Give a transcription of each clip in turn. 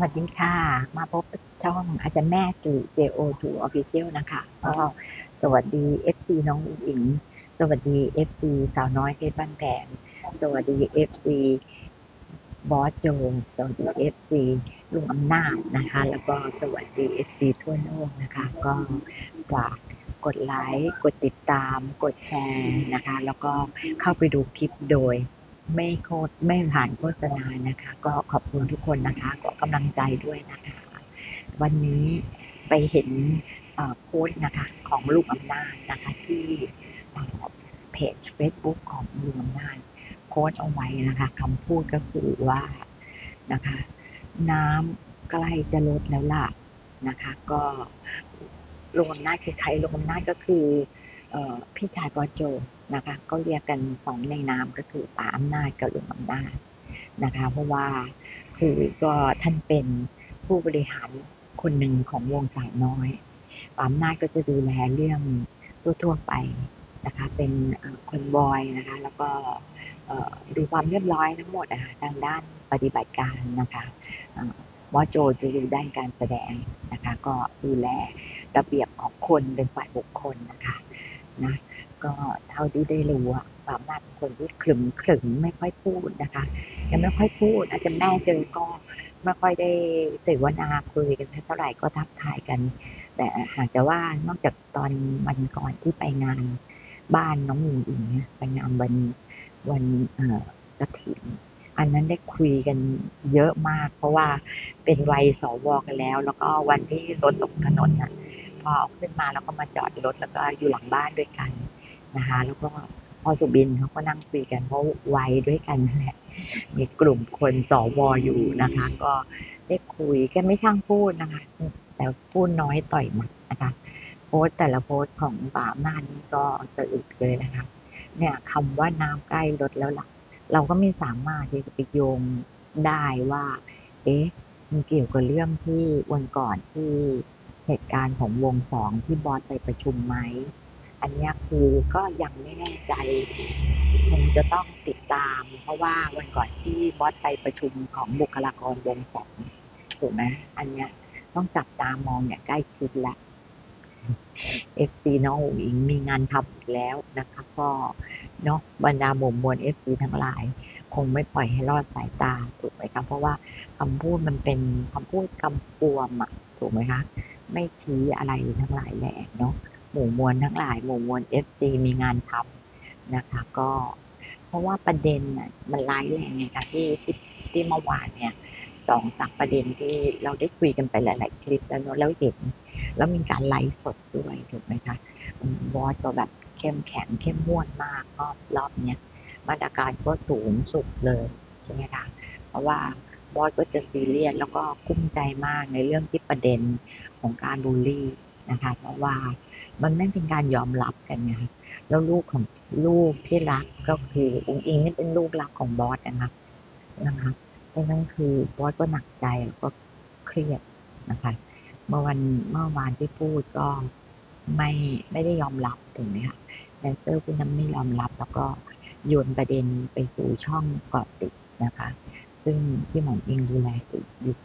วัสดีค่ะ มาพบช่องอาจารย์แม่ตู่ JO2 Official นะคะก็สวัสดี FC น้องอุ๋งอิง สวัสดี FC สาวน้อยเพชรบ้านแพงสวัสดี FC บอสโจงสวัสดี FC ลุงอำนาจนะคะ แล้วก็สวัสดี FC ทั่วโลกนะคะ ก็ฝากกดไลค์ กดติดตาม กดแชร์นะคะ แล้วก็เข้าไปดูคลิปโดย ไม่โคดไม่ผ่านโฆษณานะคะ ก็ขอบคุณทุกคนนะคะขอกำลังใจด้วยนะคะ วันนี้ไปเห็นอ่อโพสต์นะคะ ของลูกอำนาจนะคะที่เอ่อเพจ Facebook ของลุงอำนาจโพสต์เอาไว้นะคะคำพูดก็คือว่านะคะ น้ำใกล้จะลดแล้วล่ะนะคะ ก็ลุงอำนาจคือใครลุงอำนาจก็คืออพี่ชายบอโจ นะคะก็เรียกกันสองในนามก็คือป๋าอำนาจกับลุงอำนาจนะคะเพราะว่าคือก็ท่านเป็นผู้บริหารคนหนึ่งของวงสาวน้อยป๋าอำนาจก็จะดูแลเรื่องทั่วๆไปนะคะเป็นคนบอยนะคะแล้วก็ดูความเรียบร้อยทั้งหมดนะคะทางด้านปฏิบัติการนะคะเอ่อบอสโจจะดูด้านการแสดงนะคะ ก็ดูแลระเบียบของคนเป็นฝ่ายบุคคลนะคะนะ ก็เท่าที่ได้รู้อะสามารถคนที่ขรึมขรึมไม่ค่อยพูดนะคะยังไม่ค่อยพูด อาจจะแม่เจอก็ไม่ค่อยได้เสวนาคุยกันเท่าไหร่ก็ทักทายกัน แต่หากจะว่านอกจากตอนวันก่อนที่ไปงานบ้านน้องหญิงอิงเนี่ยไปงานวันวันเอ่อกระถิ่นอันนั้นได้คุยกันเยอะมาก เพราะว่าเป็นวัยสวกันแล้ว แล้วก็วันที่รถตกถนนน่ะพอเอาขึ้นมาแล้วก็มาจอดรถแล้วก็อยู่หลังบ้านด้วยกัน นะคะ แล้วก็พอสุบินเขาก็นั่งคุยกันเพราะวัยด้วยกันนั่นแหละมีกลุ่มคนสวอยู่นะคะ ก็ได้คุยแค่ไม่ช่างพูดนะคะ แต่พูดน้อยต่อยหมัดนะคะ โพสต์แต่ละโพสต์ของป่าอำนานี่ก็สะอึกเลยนะคะ เนี่ยคำว่าน้ำใกล้ลดแล้วล่ะ เราก็ไม่สามารถที่จะไปโยงได้ว่า เอ๊ะมันเกี่ยวกับเรื่องที่วันก่อนที่เหตุการณ์ของวงสองที่บอสไปประชุมไหม อันนี้คือก็ยังไม่แน่ใจคงจะต้องติดตาม เพราะว่าวันก่อนที่บอสไปประชุมของบุคลากรวงสองถูกไหมอันเนี้ยต้องจับตามองอย่างใกล้ชิดละเอฟซีน้องอุ๋งอิงมีงานทำอีกแล้วนะคะ ก็เนาะบรรดาหมู่มวลเอฟซีทั้งหลาย คงไม่ปล่อยให้รอดสายตาถูกไหมคะเพราะว่าคำพูดมันเป็นคำพูดกำกวมอะถูกไหมคะ ไม่ชี้อะไรทั้งหลายแหล่เนาะ หมู่มวลทั้งหลายหมู่มวลเอฟซีมีงานทำนะคะ ก็เพราะว่าประเด็นน่ะมันร้ายแรงไงคะที่ที่ที่เมื่อวานเนี่ยสองสามประเด็นที่เราได้คุยกันไปหลาย ๆ คลิปแล้วเนอะแล้วเห็น แล้วมีการไลฟ์สดด้วยถูกไหมคะอืมบอสก็แบบเข้มแข็งเข้มม้วนมากรอบรอบเนี้ยมาตรการก็สูงสุดเลยใช่ไหมคะเพราะว่าบอสก็จะซีเรียสแล้วก็กุ้มใจมากในเรื่องที่ประเด็นของการบูลลี่นะคะ เพราะว่า มันไม่เป็นการยอมรับกันไงคะแล้วลูกของลูกที่รักก็คืออุ้งอิงนี่เป็นลูกรักของบอสนะคะนะคะเพราะฉะนั้นคือบอสก็หนักใจแล้วก็เครียดนะคะ เมื่อวันเมื่อวานที่พูดก็ไม่ไม่ได้ยอมรับถูกไหมคะแดนเซอร์ผู้นั้นไม่ยอมรับแล้วก็โยนประเด็นไปสู่ช่องเกาะติดนะคะ ซึ่งพี่หมอนเองดูแลอยู่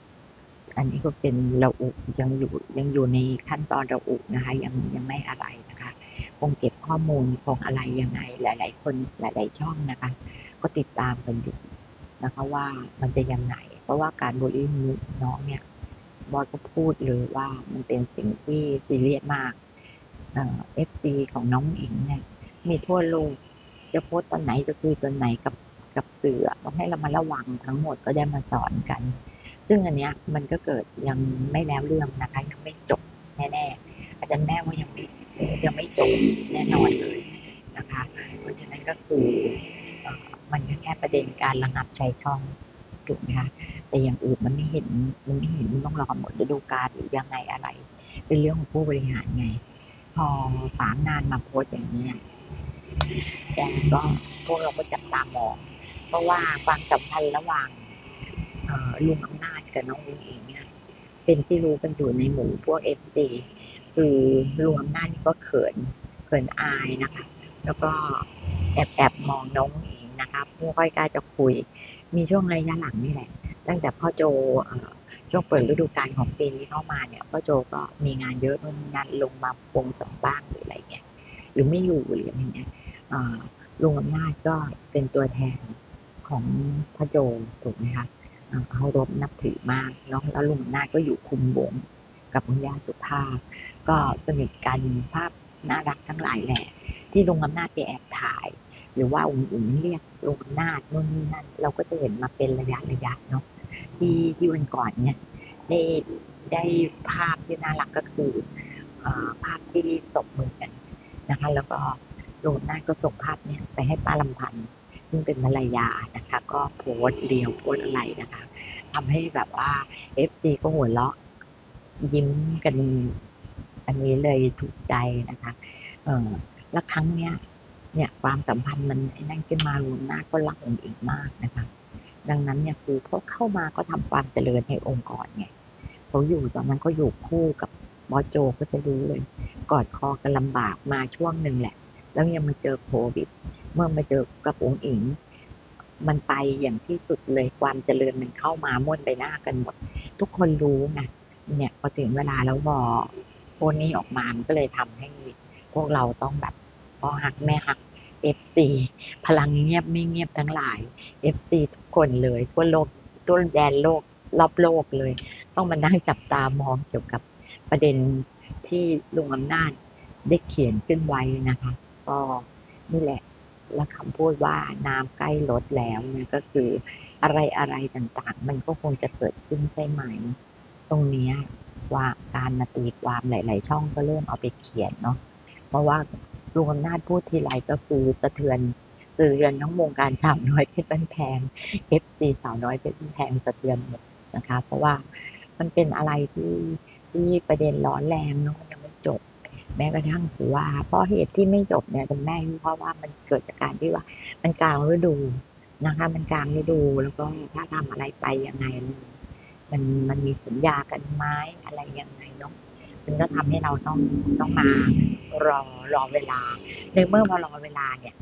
อันนี้ก็เป็นระอุยังอยู่ยังอยู่ในขั้นตอนระอุนะคะ ยังยังไม่อะไรนะคะคงเก็บข้อมูลคงอะไรยังไงหลาย ๆ คนหลาย ๆ ช่องนะคะ ก็ติดตามกันอยู่นะคะว่ามันจะยังไงเพราะว่าการบูลลี่น้องเนี่ยบอสก็พูดเลยว่ามันเป็นสิ่งที่ซีเรียสมากเอฟซีของน้องอิงเนี่ยมีทั่วโลกจะโพสต์ตอนไหนจะคุยตอนไหนกับกับสื่อต้องให้เรามาระวังทั้งหมดก็ได้มาสอนกัน ซึ่งอันเนี้ยมันก็เกิดยังไม่แล้วเรื่องนะคะยังไม่จบแน่ๆอาจารย์แม่ว่ายังไม่จะไม่จบแน่นอนเลยนะคะเพราะฉะนั้นก็คือมันก็แค่ประเด็นการระงับใช้ช่องถูกไหมคะแต่อย่างอื่นมันไม่เห็นมันไม่เห็นมันต้องรอหมดฤดูกาลหรือยังไงอะไร เป็นเรื่องของผู้บริหารไง พอฝางงานมาโพสอย่างนี้ยแกก็พวกเราก็จับตามอง เพราะว่าความสัมพันธ์ระหว่างลุงอำ กับน้องอุ้งอิงเนี่ยเป็นที่รู้กันอยู่ในหมู่พวกเอฟซีคือลุงอำนานี่ก็เขินเขินอายนะคะ แล้วก็แอบแอบมองน้องอุ้งอิงนะคะไม่ค่อยกล้าจะคุย มีช่วงระยะหลังนี่แหละ ตั้งแต่พ่อโจช่วงเปิดฤดูกาลของปีนี้เข้ามาเนี่ยพ่อโจก็มีงานเยอะนู่นนั่นลงมาปวงสองบ้างหรืออะไรเงี้ยหรือไม่อยู่หรืออะไรเงี้ยลุงอำนาจก็เป็นตัวแทนของพ่อโจถูกไหมคะ เขารบนับถือมากเนาะแล้วลุงอำนาก็อยู่คุมวงกับคุณย่าสุภาพ ก็สนิทกันภาพน่ารักทั้งหลายแหละ ที่ลุงอำนาจไปแอบถ่าย หรือว่าอุ๋งอิงเรียกลุงอำนาจนู่นนี่นั่น เราก็จะเห็นมาเป็นระยะระยะเนาะที่ที่วันก่อนเนี่ยได้ได้ภาพที่น่ารักก็คือออภาพที่ตบมือกันนะคะ แล้วก็ลุงอำนาจก็ส่งภาพเนี่ยไปให้ป้าลำพันธ์ ซึ่งเป็นภรรยานะคะ ก็โพสเรียวโพสอะไรนะคะทำให้แบบว่าเอฟซีก็หัวเราะยิ้มกัน อันนี้เลยถูกใจนะคะ เออแล้วครั้งเนี้ยเนี่ยความสัมพันธ์มันนั่นขึ้นมาลุงนาก็รักองค์อีกมากนะคะ ดังนั้นเนี่ยคือพอเข้ามาก็ทำความเจริญให้องค์กรไงเขาอยู่ตอนนั้นก็อยู่คู่กับบอสโจก็จะรู้เลย กอดคอกันลำบากมาช่วงหนึ่งแหละ แล้วยังมาเจอโควิด เมื่อมาเจอกับองค์อิง มันไปอย่างที่สุดเลยความเจริญมันเข้ามาม่วนไปหน้ากันหมด ทุกคนรู้ไงเนี่ยพอถึงเวลาแล้วพอโพสต์นี้ออกมามันก็เลยทำให้พวกเราต้องแบบพอหักแม่หักเอฟซีพลังเงียบไม่เงียบทั้งหลายเอฟซีทุกคนเลยทั่วโลกทั่วแดนโลกรอบโลกเลย ต้องมานั่งจับตามองเกี่ยวกับประเด็นที่ลุงอำนาจได้เขียนขึ้นไว้นะคะ ก็นี่แหละ และคำพูดว่าน้ำใกล้ลดแล้วเนี่ยก็คืออะไรอะไรต่างๆ มันก็คงจะเกิดขึ้นใช่ไหม ตรงนี้ว่าการมาตีความหลาย ๆ ช่องก็เริ่มเอาไปเขียนเนาะเพราะว่าลุงอำนาจพูดทีไรก็คือสะเทือนสะเทือนทั้งวงการสาวน้อยเพชรบ้านแพงเอฟซีสาวน้อยเพชรบ้านแพงสะเทือนหมดนะคะ เพราะว่ามันเป็นอะไรที่ที่ประเด็นร้อนแรงเนาะ แม้กระทั่งคือว่าเพราะเหตุที่ไม่จบเนี่ยคุณแม่เพราะว่ามันเกิดจากการที่ว่า มันกลางฤดูนะคะ มันกลางฤดูแล้วก็ถ้าทำอะไรไปยังไง มันมันมีสัญญากันไหมอะไรยังไงเนาะมันก็ทำให้เราต้องต้องมารอรอเวลา ในเมื่อมารอเวลาเนี่ย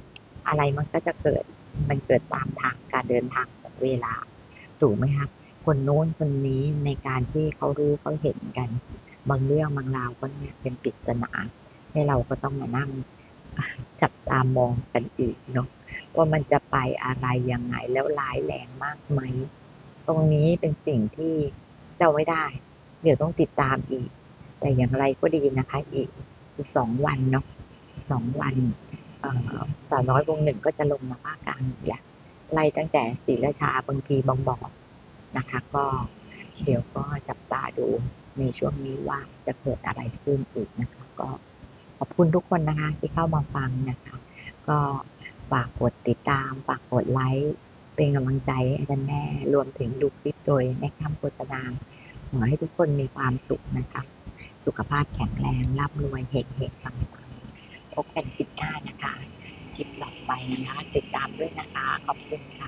อะไรมันก็จะเกิดมันเกิดตามทางการเดินทางของเวลาถูกไหมครับคนโน้นคนนี้ในการที่เขารู้เขาเห็นกัน บางเรื่องบางราวก็เนี่ยเป็นปริศนา ให้เราก็ต้องมานั่งจับตามองกันอีกเนาะว่ามันจะไปอะไรยังไงแล้วร้ายแรงมากไหม ตรงนี้เป็นสิ่งที่เราไม่ได้ เดี๋ยวต้องติดตามอีก แต่อย่างไรก็ดีนะคะ อีกอีกสองวันเนาะสองวันเอ่อสาวน้อยวงหนึ่งก็จะลงมาภาคกลางอีกล้วไล่ตั้งแต่ศรีราชาบางพีบางบ่อนะคะ ก็เดี๋ยวก็จับตาดู ในช่วงนี้ว่าจะเกิดอะไรขึ้นอีกนะคะก็ขอบคุณทุกคนนะคะที่เข้ามาฟังนะคะ ก็ฝากกดติดตามฝากกดไลค์เป็นกำลังใจให้อาจารย์แม่รวมถึงดูคลิปโดยในคำโฆษณาขอให้ทุกคนมีความสุขนะคะ สุขภาพแข็งแรงร่ำรวยเฮงเฮงปังปังพบกันคลิปหน้านะคะคลิปต่อไปนะคะ ติดตามด้วยนะคะ ขอบคุณค่ะ